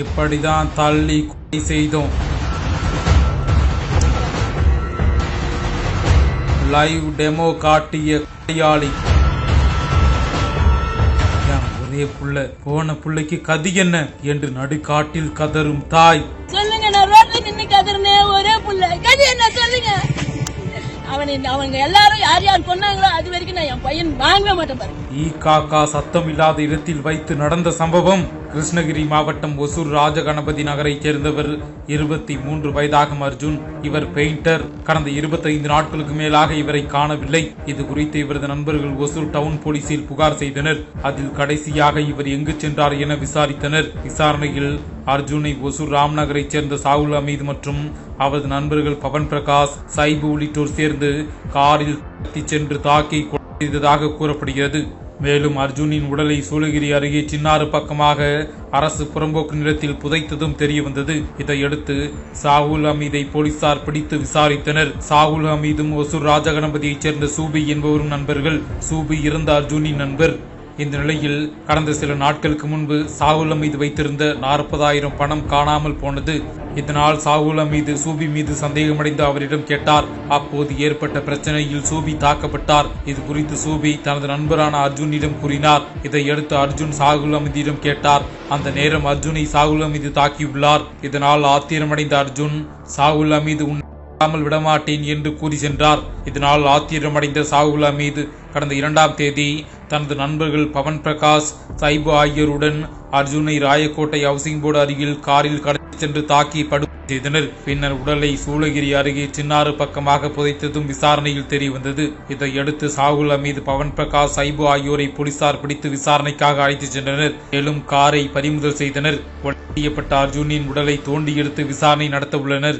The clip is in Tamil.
இப்படிதான் தள்ளி கொலை செய்தோம். லைவ் டெமோ காட்டிய கொலையாளி ஒரே புள்ள? போன புள்ளைக்கு கதி என்ன? என்று நடுக்காட்டில் கதரும் தாய். சொல்லுங்க நான் ரோட்ல நின்னு கதறினேன் ஒரே புள்ள. கதி என்ன? அவனை அவங்க எல்லாரும் யார் யார் கொன்னாங்களோ அது வரைக்கும் நான் என் பையன் வாங்கவே மாட்டேன் பாருங்க ஈ காக்கா சத்தம் இல்லாத இடத்தில் வைத்து நடந்த சம்பவம் கிருஷ்ணகிரி மாவட்டம் ஒசூர் ராஜகணபதி நகரைச் சேர்ந்தவர் இருபத்தி மூன்று வயதாகும் அர்ஜுன். இவர் பெயிண்டர். கடந்த 25 நாட்களுக்கு மேலாக இவரை காணவில்லை. இது குறித்து இவரது நண்பர்கள் ஒசூர் டவுன் போலீசில் புகார் செய்தனர். அதில் கடைசியாக இவர் எங்கு சென்றார் என விசாரித்தனர். விசாரணையில் அர்ஜுனை ஒசூர் ராம்நகரைச் சேர்ந்த சாகுல் அமீது மற்றும் அவரது நண்பர்கள் பவன் பிரகாஷ் சைபு உள்ளிட்டோர் சேர்ந்து காரில் கடத்திச் சென்று தாக்கி செய்ததாக கூறப்படுகிறது. மேலும் அர்ஜுனின் உடலை சூளகிரி அருகே சின்னாறு பக்கமாக அரசு புறம்போக்கு நிலத்தில் புதைத்ததும் தெரிய வந்தது இதையடுத்து சாகுல் அமீதை போலீசார் பிடித்து விசாரித்தனர். சாகுல் அமீதும் ஒசூர் ராஜகணபதியைச் சேர்ந்த சூபி என்பவரும் நண்பர்கள். சூபி இறந்த அர்ஜுனின் நண்பர். இந்த நிலையில் கடந்த சில நாட்களுக்கு முன்பு சாகுல் மீது வைத்திருந்த நாற்பதாயிரம் பணம் காணாமல் போனது. இதனால் சாகுல மீது சூபி மீது சந்தேகமடைந்து அவரிடம் கேட்டார். அப்போது ஏற்பட்ட பிரச்சனையில் சூபி தாக்கப்பட்டார். இது குறித்து சூபி தனது நண்பரான அர்ஜுனிடம் கூறினார். இதையடுத்து அர்ஜுன் சாகுல் அமீதிடம் கேட்டார். அந்த நேரம் அர்ஜுனை சாகுல் அமீது தாக்கியுள்ளார். இதனால் ஆத்திரமடைந்த அர்ஜுன் சாகுல் அமீது உன் விடாமல் விடமாட்டேன் என்று கூறி சென்றார். இதனால் ஆத்திரமடைந்த சாகுலா மீது கடந்த இரண்டாம் தேதி தனது நண்பர்கள் பவன் பிரகாஷ் சைபு ஆகியோருடன் அர்ஜுனை ராயக்கோட்டை ஹவுசிங் போர்டு அருகில் காரில் கடத்தி சென்று தாக்கி படு செய்தனர். பின்னர் உடலை சூளகிரி அருகே சின்னாறு பக்கமாக புதைத்ததும் விசாரணையில் தெரியவந்தது இதையடுத்து சாகுல் மீது பவன் பிரகாஷ் சைபு ஆகியோரை போலீசார் பிடித்து விசாரணைக்காக அழைத்துச் சென்றனர். மேலும் காரை பறிமுதல் செய்தனர். செய்யப்பட்ட அர்ஜுனின் உடலை தோண்டி எடுத்து விசாரணை நடத்த உள்ளனர்